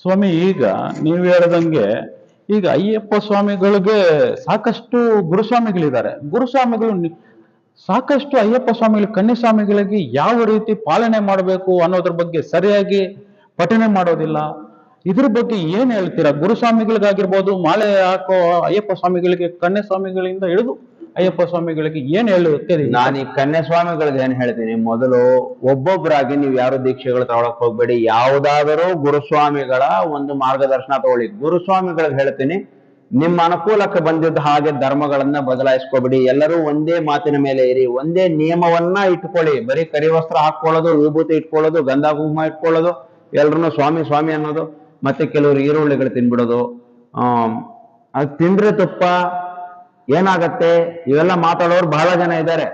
ಸ್ವಾಮಿ, ಈಗ ನೀವು ಹೇಳ್ದಂಗೆ ಈಗ ಅಯ್ಯಪ್ಪ ಸ್ವಾಮಿಗಳಿಗೆ ಸಾಕಷ್ಟು ಗುರುಸ್ವಾಮಿಗಳಿದ್ದಾರೆ. ಗುರುಸ್ವಾಮಿಗಳು ಸಾಕಷ್ಟು ಅಯ್ಯಪ್ಪ ಸ್ವಾಮಿಗಳು, ಕನ್ಯಸ್ವಾಮಿಗಳಿಗೆ ಯಾವ ರೀತಿ ಪಾಲನೆ ಮಾಡಬೇಕು ಅನ್ನೋದ್ರ ಬಗ್ಗೆ ಸರಿಯಾಗಿ ಪಠನೆ ಮಾಡೋದಿಲ್ಲ. ಇದ್ರ ಬಗ್ಗೆ ಏನ್ ಹೇಳ್ತೀರಾ? ಗುರುಸ್ವಾಮಿಗಳಿಗಾಗಿರ್ಬೋದು, ಮಾಲೆ ಹಾಕೋ ಅಯ್ಯಪ್ಪ ಸ್ವಾಮಿಗಳಿಗೆ, ಕನ್ಯಸ್ವಾಮಿಗಳಿಂದ ಹಿಡಿದು ಅಯ್ಯಪ್ಪ ಸ್ವಾಮಿಗಳಿಗೆ ಏನ್ ಹೇಳುತ್ತೆ ನಾನು ಈ ಕನ್ಯಾಸ್ವಾಮಿಗಳಿಗೆ ಏನ್ ಹೇಳ್ತೀನಿ, ಮೊದಲು ಒಬ್ಬೊಬ್ಬರಾಗಿ ನೀವು ಯಾರು ದೀಕ್ಷೆಗಳು ತಗೊಳಕ್ ಹೋಗ್ಬೇಡಿ. ಯಾವ್ದಾದರೂ ಗುರುಸ್ವಾಮಿಗಳ ಒಂದು ಮಾರ್ಗದರ್ಶನ ತಗೊಳ್ಳಿ. ಗುರುಸ್ವಾಮಿಗಳಿಗೆ ಹೇಳ್ತೀನಿ, ನಿಮ್ಮ ಅನುಕೂಲಕ್ಕೆ ಬಂದಿದ್ದ ಹಾಗೆ ಧರ್ಮಗಳನ್ನ ಬದಲಾಯಿಸ್ಕೋಬೇಡಿ. ಎಲ್ಲರೂ ಒಂದೇ ಮಾತಿನ ಮೇಲೆ ಇರಿ, ಒಂದೇ ನಿಯಮವನ್ನ ಇಟ್ಕೊಳ್ಳಿ. ಬರೀ ಕರಿ ವಸ್ತ್ರ ಹಾಕೊಳ್ಳೋದು ವಿಭೂತಿ ಇಟ್ಕೊಳ್ಳೋದು ಗಂಧ ಕುಂಕುಮ ಇಟ್ಕೊಳ್ಳೋದು ಎಲ್ರು ಸ್ವಾಮಿ ಸ್ವಾಮಿ ಅನ್ನೋದು, ಮತ್ತೆ ಕೆಲವರು ಈರುಳ್ಳಿಗಳು ತಿನ್ಬಿಡೋದು ಆ ಅದು ತಿಂದ್ರೆ ತುಪ್ಪ ಏನಾಗತ್ತೆ? ಇವೆಲ್ಲ ಮಾತಾಡೋರು ಬಹಳ ಜನ ಇದ್ದಾರೆ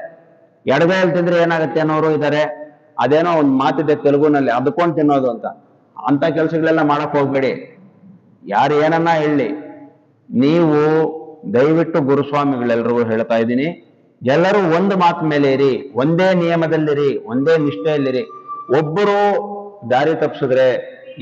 ಎಡಗೈಯಲ್ಲಿ ತಿಂದ್ರೆ ಏನಾಗತ್ತೆ ಅನ್ನೋರು ಇದ್ದಾರೆ ಅದೇನೋ ಒಂದು ಮಾತಿದೆ ತೆಲುಗುನಲ್ಲಿ ಅದಕ್ಕೊಂಡು ತಿನ್ನೋದು ಅಂತ. ಅಂತ ಕೆಲಸಗಳೆಲ್ಲ ಮಾಡಕ್ ಹೋಗ್ಬೇಡಿ. ಯಾರು ಏನನ್ನ ಹೇಳಿ, ನೀವು ದಯವಿಟ್ಟು ಗುರುಸ್ವಾಮಿಗಳೆಲ್ಲರಿಗೂ ಹೇಳ್ತಾ ಇದ್ದೀನಿ, ಎಲ್ಲರೂ ಒಂದು ಮಾತು ಮೇಲೆ ಇರಿ, ಒಂದೇ ನಿಯಮದಲ್ಲಿರಿ, ಒಂದೇ ನಿಷ್ಠೆಯಲ್ಲಿರಿ. ಒಬ್ಬರು ದಾರಿ ತಪ್ಪಿಸಿದ್ರೆ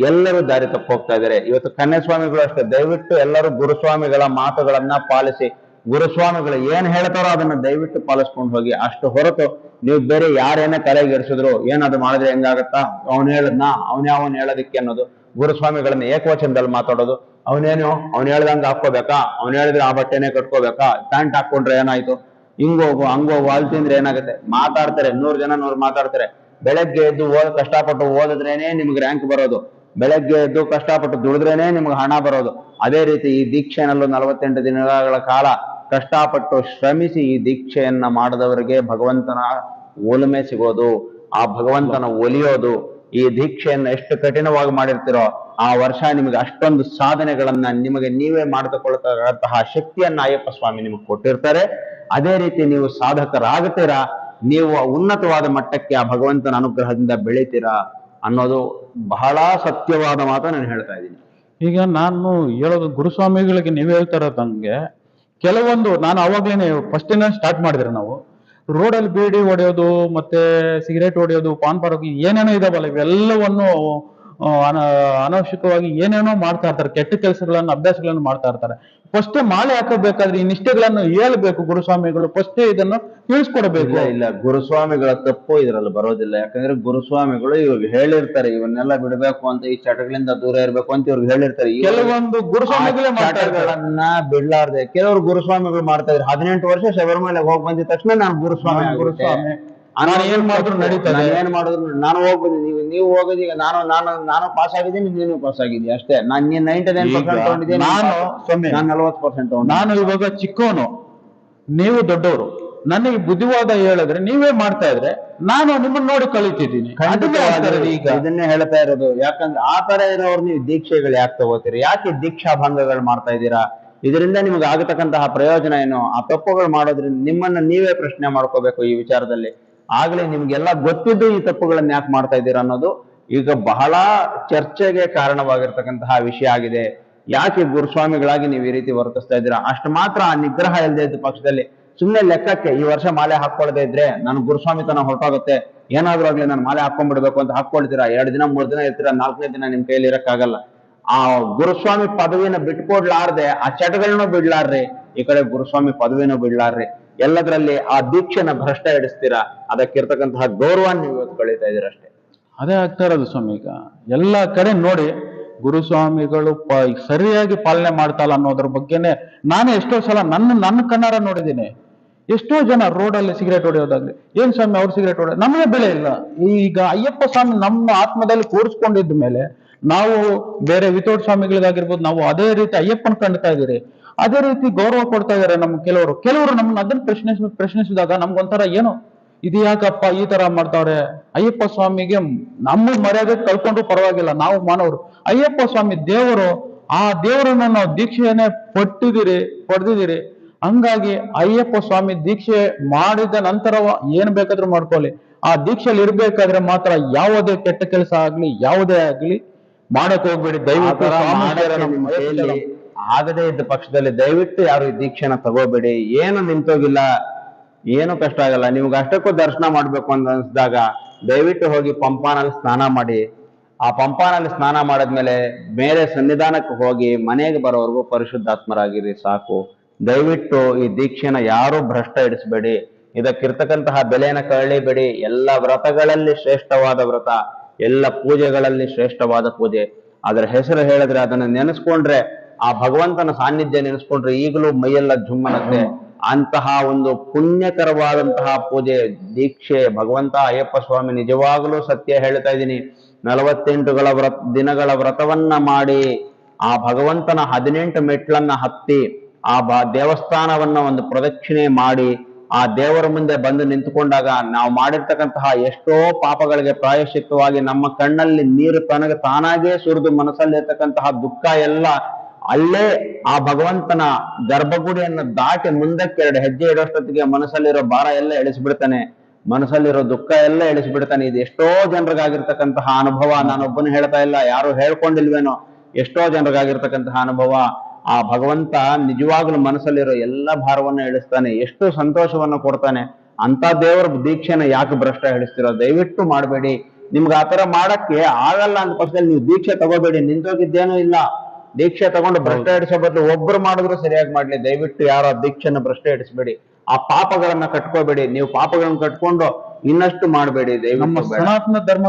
ಎಲ್ಲರೂ ದಾರಿ ತಪ್ಪು ಹೋಗ್ತಾ ಇದ್ದಾರೆ ಇವತ್ತು ಕನ್ಯಾಸ್ವಾಮಿಗಳು ಅಷ್ಟೇ, ದಯವಿಟ್ಟು ಎಲ್ಲರೂ ಗುರುಸ್ವಾಮಿಗಳ ಮಾತುಗಳನ್ನ ಪಾಲಿಸಿ ಗುರುಸ್ವಾಮಿಗಳು ಏನ್ ಹೇಳ್ತಾರೋ ಅದನ್ನ ದಯವಿಟ್ಟು ಪಾಲಿಸ್ಕೊಂಡು ಹೋಗಿ. ಅಷ್ಟು ಹೊರತು ನೀವು ಬೇರೆ ಯಾರೇನೇ ತಲೆಗೆಡಿಸಿದ್ರು ಏನದು ಮಾಡಿದ್ರೆ ಹೆಂಗಾಗತ್ತಾ? ಅವನು ಹೇಳದ್ನ? ಅವ್ನ ಯಾವನ್ ಹೇಳೋದಿಕ್ಕೆ ಅನ್ನೋದು. ಗುರುಸ್ವಾಮಿಗಳನ್ನ ಏಕವಚನದಲ್ಲಿ ಮಾತಾಡೋದು. ಅವನೇನು? ಅವ್ನು ಹೇಳ್ದಂಗ ಹಾಕೋಬೇಕಾ ಅವ್ನು ಹೇಳಿದ್ರೆ ಆ ಬಟ್ಟೆನೆ ಕಟ್ಕೋಬೇಕಾ? ಪ್ಯಾಂಟ್ ಹಾಕೊಂಡ್ರೆ ಏನಾಯ್ತು? ಹಿಂಗೋಗು ಹಂಗೋಗು ಅಲ್ಲಿ ತಿಂದ್ರೆ ಏನಾಗುತ್ತೆ? ಮಾತಾಡ್ತಾರೆ, ನೂರ್ ಜನ ನೂರ್ ಮಾತಾಡ್ತಾರೆ. ಬೆಳಗ್ಗೆ ಎದ್ದು ಓದ್, ಕಷ್ಟಪಟ್ಟು ಓದಿದ್ರೇನೆ ನಿಮ್ಗೆ ರ್ಯಾಂಕ್ ಬರೋದು. ಬೆಳಗ್ಗೆ ಎದ್ದು ಕಷ್ಟಪಟ್ಟು ದುಡಿದ್ರೇನೆ ನಿಮ್ಗೆ ಹಣ ಬರೋದು. ಅದೇ ರೀತಿ ಈ ದೀಕ್ಷೆನಲ್ಲೂ ನಲವತ್ತೆಂಟು ದಿನಗಳ ಕಾಲ ಕಷ್ಟಪಟ್ಟು ಶ್ರಮಿಸಿ ಈ ದೀಕ್ಷೆಯನ್ನ ಮಾಡಿದವರಿಗೆ ಭಗವಂತನ ಒಲುಮೆ ಸಿಗೋದು, ಆ ಭಗವಂತನ ಒಲಿಯೋದು, ಈ ದೀಕ್ಷೆಯನ್ನ ಎಷ್ಟು ಕಠಿಣವಾಗಿ ಮಾಡಿರ್ತೀರೋ ಆ ವರ್ಷ ನಿಮಗೆ ಅಷ್ಟೊಂದು ಸಾಧನೆಗಳನ್ನ ನಿಮಗೆ ನೀವೇ ಮಾಡಿಕೊಳ್ಳತಕ್ಕಂತಹ ಶಕ್ತಿಯನ್ನ ಅಯ್ಯಪ್ಪ ಸ್ವಾಮಿ ನಿಮಗೆ ಕೊಟ್ಟಿರ್ತಾರೆ. ಅದೇ ರೀತಿ ನೀವು ಸಾಧಕರಾಗುತ್ತೀರಾ, ನೀವು ಉನ್ನತವಾದ ಮಟ್ಟಕ್ಕೆ ಆ ಭಗವಂತನ ಅನುಗ್ರಹದಿಂದ ಬೆಳಿತೀರಾ ಅನ್ನೋದು ಬಹಳ ಸತ್ಯವಾದ ಮಾತು ನಾನು ಹೇಳ್ತಾ ಇದ್ದೀನಿ. ಈಗ ನಾನು ಹೇಳೋದು ಗುರುಸ್ವಾಮಿಗಳಿಗೆ ನೀವು ಹೇಳ್ತಾರ ಇರೋದಂಗೆ ಕೆಲವೊಂದು ನಾನು ಅವಾಗ್ಲೇನೆ ಫಸ್ಟಿನ ಸ್ಟಾರ್ಟ್ ಮಾಡಿದ್ರೆ ನಾವು. ರೋಡಲ್ಲಿ ಬೀಡಿ ಹೊಡೆಯೋದು, ಮತ್ತೆ ಸಿಗರೇಟ್ ಹೊಡೆಯೋದು, ಪಾನ್ ಪರೋಗಿ ಏನೇನೋ ಇದಾವಲ್ಲ, ಇವೆಲ್ಲವನ್ನು ಅನವಶ್ಯಕವಾಗಿ ಏನೇನೋ ಮಾಡ್ತಾ ಇರ್ತಾರೆ ಕೆಟ್ಟ ಕೆಲಸಗಳನ್ನು ಅಭ್ಯಾಸಗಳನ್ನು ಮಾಡ್ತಾ ಇರ್ತಾರೆ. ಫಸ್ಟ್ ಮಾಲೆ ಹಾಕಬೇಕಾದ್ರೆ ಈ ನಿಷ್ಠೆಗಳನ್ನು ಹೇಳ್ಬೇಕು ಗುರುಸ್ವಾಮಿಗಳು ಫಸ್ಟ್ ಇದನ್ನು ತಿಳಿಸ್ಕೊಡ್ಬೇಕು. ಇಲ್ಲ ಗುರುಸ್ವಾಮಿಗಳ ತಪ್ಪು ಇದರಲ್ಲಿ ಬರೋದಿಲ್ಲ. ಯಾಕಂದ್ರೆ ಗುರುಸ್ವಾಮಿಗಳು ಇವಾಗ ಹೇಳಿರ್ತಾರೆ ಇವನ್ನೆಲ್ಲ ಬಿಡಬೇಕು ಅಂತ ಈ ಚಟಗಳಿಂದ ದೂರ ಇರಬೇಕು ಅಂತ ಇವ್ರಿಗೆ ಹೇಳಿರ್ತಾರೆ. ಕೆಲವೊಂದು ಗುರುಸ್ವಾಮಿಗಳೇ ಚಟಗಳನ್ನ ಬಿಡ್ಲಾರ್ದೆ ಕೆಲವರು ಗುರುಸ್ವಾಮಿಗಳು ಮಾಡ್ತಾ ಇದ್ರು. ಹದಿನೆಂಟು ವರ್ಷ ಶಬರಿಮಲೆಗೆ ಹೋಗಿ ಬಂದಿದ ತಕ್ಷಣ ನಾನು ಗುರುಸ್ವಾಮಿ. ಗುರುಸ್ವಾಮಿ. ನಾನು ಏನ್ ಮಾಡಿದ್ರು. ನಡೀತದೆ. ಏನ್ ಮಾಡಿದ್ರು ನಾನು ಹೋಗ್ಬೋದು ನೀವು ನೀವು ಹೋಗೋದೀಗ ನಾನು ನಾನು ನಾನು ಪಾಸ್ ಆಗಿದ್ದೀನಿ ನೀನು ಪಾಸ್ ಆಗಿದ್ದೀಯ ಅಷ್ಟೇ. ನಾನು ನೀನ್ ನೈಂಟಿ ನೈನ್ ಈಗ ಪರ್ಸೆಂಟ್ ತಗೊಂಡಿದ್ದೀನಿ ನಾನು ಸೊಮ್ಮೆ ನಾನು ನಲವತ್ತು ಪರ್ಸೆಂಟ್ ನಾನು ಇವಾಗ ಚಿಕ್ಕವನು ನೀವು ದೊಡ್ಡವರು. ನನಗೆ ಬುದ್ಧಿವಾದ ಹೇಳಿದ್ರೆ ನೀವೇ ಮಾಡ್ತಾ ಇದ್ರೆ ನಾನು ನಿಮ್ಮನ್ನ ನೋಡಿ ಕಲಿತಿದ್ದೀನಿ. ಈಗ. ಇದನ್ನೇ ಹೇಳ್ತಾ ಇರೋದು. ಯಾಕಂದ್ರೆ ಆ ತರ ಇರೋರು ನೀವು ದೀಕ್ಷೆಗಳು ಯಾಕೆ ತಗೋತೀರಿ? ಯಾಕೆ ದೀಕ್ಷಾ ಭಂಗಗಳು ಮಾಡ್ತಾ ಇದ್ದೀರಾ? ಇದರಿಂದ ನಿಮ್ಗೆ ಆಗತಕ್ಕಂತಹ ಪ್ರಯೋಜನ ಏನು? ಆ ತಪ್ಪುಗಳು ಮಾಡೋದ್ರಿಂದ ನಿಮ್ಮನ್ನ ನೀವೇ ಪ್ರಶ್ನೆ ಮಾಡ್ಕೋಬೇಕು ಈ ವಿಚಾರದಲ್ಲಿ. ಆಗ್ಲೇ ನಿಮ್ಗೆಲ್ಲ ಗೊತ್ತಿದ್ದು ಈ ತಪ್ಪುಗಳನ್ನ ಯಾಕೆ ಮಾಡ್ತಾ ಇದ್ದೀರಾ ಅನ್ನೋದು ಈಗ ಬಹಳ ಚರ್ಚೆಗೆ ಕಾರಣವಾಗಿರ್ತಕ್ಕಂತಹ ವಿಷಯ ಆಗಿದೆ. ಯಾಕೆ ಗುರುಸ್ವಾಮಿಗಳಾಗಿ ನೀವು ಈ ರೀತಿ ವರ್ತಿಸ್ತಾ ಇದ್ದೀರಾ? ಅಷ್ಟು ಮಾತ್ರ ಆ ನಿಗ್ರಹ ಇಲ್ಲದೆ ಇದ್ದ ಪಕ್ಷದಲ್ಲಿ ಸುಮ್ಮನೆ ಲೆಕ್ಕಕ್ಕೆ ಈ ವರ್ಷ ಮಾಲೆ ಹಾಕೊಳ್ಳದೆ ಇದ್ರೆ ನಾನು ಗುರುಸ್ವಾಮಿತನ ಹೊರಟೋಗುತ್ತೆ. ಏನಾದ್ರೂ ಆಗ್ಲಿ ನಾನು ಮಾಲೆ ಹಾಕೊಂಡ್ಬಿಡ್ಬೇಕು ಅಂತ ಹಾಕೊಳ್ತೀರಾ ಎರಡು ದಿನ, ಮೂರ್ ದಿನ ಇರ್ತೀರಾ? ನಾಲ್ಕನೇ ದಿನ ನಿಮ್ ಕೈಯಲ್ಲಿ ಇರಕ್ಕಾಗಲ್ಲ. ಆ ಗುರುಸ್ವಾಮಿ ಪದವಿನ ಬಿಟ್ಕೊಡ್ಲಾರ್ದೆ, ಆ ಚಟಗಳನ್ನೂ ಬಿಡ್ಲಾರ್ರಿ. ಈ ಕಡೆ ಗುರುಸ್ವಾಮಿ ಪದವಿನೂ ಬಿಡ್ಲಾರ್ರಿ. ಎಲ್ಲದರಲ್ಲಿ ಆ ದೀಕ್ಷೆನ ಭ್ರಷ್ಟ ಎಡಿಸ್ತೀರಾ ಅದಕ್ಕಿರ್ತಕ್ಕಂತಹ ಗೌರವ ನೀವು ಇವತ್ತು ಕಳೀತಾ ಇದೀರ ಅಷ್ಟೇ. ಅದೇ ಆಗ್ತಾ ಇರೋದು ಸ್ವಾಮಿ ಎಲ್ಲ ಕಡೆ ನೋಡಿ ಗುರುಸ್ವಾಮಿಗಳು ಪ, ಸರಿಯಾಗಿ ಪಾಲನೆ ಮಾಡ್ತಾಲ್ಲ ಅನ್ನೋದ್ರ ಬಗ್ಗೆನೆ ನಾನೇ ಎಷ್ಟೋ ಸಲ ನನ್ನ ನನ್ನ ಕಣ್ಣಾರ ನೋಡಿದ್ದೀನಿ. ಎಷ್ಟೋ ಜನ ರೋಡಲ್ಲಿ ಸಿಗರೇಟ್ ಹೊಡೆಯೋದಾಗ್ಲಿ, ಏನ್ ಸ್ವಾಮಿ ಅವ್ರು ಸಿಗರೇಟ್ ಹೊಡೆ, ನಮಗೆ ಬೆಲೆ ಇಲ್ಲ. ಈಗ ಅಯ್ಯಪ್ಪ ಸ್ವಾಮಿ ನಮ್ಮ ಆತ್ಮದಲ್ಲಿ ಕೂರಿಸ್ಕೊಂಡಿದ್ದ ಮೇಲೆ ನಾವು ಬೇರೆ ವಿತೌಟ್ ಸ್ವಾಮಿಗಳಿಗಾಗಿರ್ಬೋದು, ನಾವು ಅದೇ ರೀತಿ ಅಯ್ಯಪ್ಪನ ಕಂಡ್ತಾ ಇದೀರಿ ಅದೇ ರೀತಿ ಗೌರವ ಕೊಡ್ತಾ ಇದಾರೆ ನಮ್ ಕೆಲವರು. ಕೆಲವರು ನಮ್ಮನ್ನ ಅದನ್ನ ಪ್ರಶ್ನಿಸ್ ಪ್ರಶ್ನಿಸಿದಾಗ ನಮ್ಗೊಂಥರ ಏನು ಇದು ಯಾಕಪ್ಪ ಈ ತರ ಮಾಡ್ತಾವ್ರೆ? ಅಯ್ಯಪ್ಪ ಸ್ವಾಮಿಗೆ ನಮ್ಮ ಮರ್ಯಾದೆ ಕಳ್ಕೊಂಡ್ರು ಪರವಾಗಿಲ್ಲ ನಾವು ಮಾನವರು. ಅಯ್ಯಪ್ಪ ಸ್ವಾಮಿ ದೇವರು ಆ ದೇವರನ್ನ ನಾವು ದೀಕ್ಷೆಯನ್ನೇ ಪಟ್ಟಿದಿರಿ ಪಡೆದಿದ್ದೀರಿ. ಹಂಗಾಗಿ ಅಯ್ಯಪ್ಪ ಸ್ವಾಮಿ ದೀಕ್ಷೆ ಮಾಡಿದ ನಂತರ ಏನ್ ಬೇಕಾದ್ರೂ ಮಾಡ್ಕೊಳ್ಳಿ. ಆ ದೀಕ್ಷೆಯಲ್ಲಿ ಇರ್ಬೇಕಾದ್ರೆ ಮಾತ್ರ ಯಾವುದೇ ಕೆಟ್ಟ ಕೆಲಸ ಆಗ್ಲಿ ಯಾವುದೇ ಆಗ್ಲಿ ಮಾಡಕ್ ಹೋಗ್ಬೇಡಿ. ದೈವ ದಯವಿಟ್ಟು ಆಗದೇ ಇದ್ದ ಪಕ್ಷದಲ್ಲಿ ದಯವಿಟ್ಟು ಯಾರು ಈ ದೀಕ್ಷೆನ ತಗೋಬೇಡಿ. ಏನು ನಿಂತೋಗಿಲ್ಲ, ಏನು ಕಷ್ಟ ಆಗಲ್ಲ. ನಿಮ್ಗೆ ಅಷ್ಟಕ್ಕೂ ದರ್ಶನ ಮಾಡಬೇಕು ಅಂತ ಅನ್ಸಿದಾಗ ದಯವಿಟ್ಟು ಹೋಗಿ ಪಂಪಾನಲ್ಲಿ ಸ್ನಾನ ಮಾಡಿ. ಆ ಪಂಪಾನಲ್ಲಿ ಸ್ನಾನ ಮಾಡಿದ್ಮೇಲೆ ಬೇರೆ ಸನ್ನಿಧಾನಕ್ಕೆ ಹೋಗಿ ಮನೆಗೆ ಬರೋವರೆಗೂ ಪರಿಶುದ್ಧಾತ್ಮರಾಗಿರಿ, ಸಾಕು. ದಯವಿಟ್ಟು ಈ ದೀಕ್ಷೆನ ಯಾರು ಭ್ರಷ್ಟ ಇಡಿಸ್ಬೇಡಿ. ಇದಕ್ಕಿರ್ತಕ್ಕಂತಹ ಬೆಲೆಯನ್ನ ಕಳಿಬೇಡಿ ಎಲ್ಲ ವ್ರತಗಳಲ್ಲಿ ಶ್ರೇಷ್ಠವಾದ ವ್ರತ, ಎಲ್ಲ ಪೂಜೆಗಳಲ್ಲಿ ಶ್ರೇಷ್ಠವಾದ ಪೂಜೆ. ಅದರ ಹೆಸರು ಹೇಳಿದ್ರೆ ಅದನ್ನ ನೆನೆಸ್ಕೊಂಡ್ರೆ ಆ ಭಗವಂತನ ಸಾನ್ನಿಧ್ಯ ನೆನೆಸ್ಕೊಂಡ್ರೆ ಈಗಲೂ ಮೈಯೆಲ್ಲ ಜುಮ್ಮನತ್ತೆ. ಅಂತಹ ಒಂದು ಪುಣ್ಯಕರವಾದಂತಹ ಪೂಜೆ, ದೀಕ್ಷೆ, ಭಗವಂತ ಅಯ್ಯಪ್ಪ ಸ್ವಾಮಿ ನಿಜವಾಗಲೂ ಸತ್ಯ ಹೇಳ್ತಾ ಇದ್ದೀನಿ. ನಲವತ್ತೆಂಟುಗಳ ವ್ರತ, ದಿನಗಳ ವ್ರತವನ್ನ ಮಾಡಿ, ಆ ಭಗವಂತನ ಹದಿನೆಂಟು ಮೆಟ್ಲನ್ನ ಹತ್ತಿ, ಆ ಬ, ದೇವಸ್ಥಾನವನ್ನ ಒಂದು ಪ್ರದಕ್ಷಿಣೆ ಮಾಡಿ, ಆ ದೇವರ ಮುಂದೆ ಬಂದು ನಿಂತುಕೊಂಡಾಗ ನಾವು ಮಾಡಿರ್ತಕ್ಕಂತಹ ಎಷ್ಟೋ ಪಾಪಗಳಿಗೆ ಪ್ರಾಯಶ್ಚಿತ್ತವಾಗಿ ನಮ್ಮ ಕಣ್ಣಲ್ಲಿ ನೀರು ತನಗೆ ತಾನಾಗೇ ಸುರಿದು ಮನಸ್ಸಲ್ಲಿರ್ತಕ್ಕಂತಹ ದುಃಖ ಎಲ್ಲ ಅಲ್ಲೇ ಆ ಭಗವಂತನ ಗರ್ಭಗುಡಿಯನ್ನು ದಾಟಿ ಮುಂದಕ್ಕೆ ಎರಡು ಹೆಜ್ಜೆ ಇಡೋಷ್ಟೊತ್ತಿಗೆ ಮನಸ್ಸಲ್ಲಿರೋ ಭಾರ ಎಲ್ಲ ಎಳಿಸಿಬಿಡ್ತಾನೆ. ಮನಸ್ಸಲ್ಲಿರೋ ದುಃಖ ಎಲ್ಲ ಎಳಿಸಿಬಿಡ್ತಾನೆ. ಇದು ಎಷ್ಟೋ ಜನರಿಗಾಗಿರ್ತಕ್ಕಂತಹ ಅನುಭವ. ನಾನೊಬ್ಬನು ಹೇಳ್ತಾ ಇಲ್ಲ, ಯಾರು ಹೇಳ್ಕೊಂಡಿಲ್ವೇನೋ. ಎಷ್ಟೋ ಜನರಿಗಾಗಿರ್ತಕ್ಕಂತಹ ಅನುಭವ. ಆ ಭಗವಂತ ನಿಜವಾಗ್ಲೂ ಮನಸ್ಸಲ್ಲಿರೋ ಎಲ್ಲ ಭಾರವನ್ನ ಇಳಿಸ್ತಾನೆ ಎಷ್ಟು ಸಂತೋಷವನ್ನ ಕೊಡ್ತಾನೆ. ಅಂತ ದೇವರ ದೀಕ್ಷೆನ ಯಾಕೆ ಭ್ರಷ್ಟ ಹಿಡಿಸ್ತಿರೋ ದಯವಿಟ್ಟು ಮಾಡಬೇಡಿ. ನಿಮ್ಗೆ ಆತರ ಮಾಡಕ್ಕೆ ಆಗಲ್ಲ ಅಂತ ಪಕ್ಷದಲ್ಲಿ ನೀವು ದೀಕ್ಷೆ ತಗೋಬೇಡಿ. ನಿಂತೋಗಿದ್ದೇನೂ ಇಲ್ಲ. ದೀಕ್ಷೆ ತಗೊಂಡು ಭ್ರಷ್ಟ ಹಿಡಿಸೋ ಬದಲು ಒಬ್ರು ಮಾಡಿದ್ರು ಸರಿಯಾಗಿ ಮಾಡ್ಲಿ. ದಯವಿಟ್ಟು ಯಾರು ಆ ದೀಕ್ಷೆನ ಭ್ರಷ್ಟ ಹಿಡಿಸ್ಬೇಡಿ ಆ ಪಾಪಗಳನ್ನ ಕಟ್ಕೋಬೇಡಿ. ನೀವು ಪಾಪಗಳನ್ನ ಕಟ್ಕೊಂಡು ಇನ್ನಷ್ಟು ಮಾಡಬೇಡಿ. ನಮ್ಮ ದಯವಿಟ್ಟು ಬೇಡ. ಸನಾತನ ಧರ್ಮ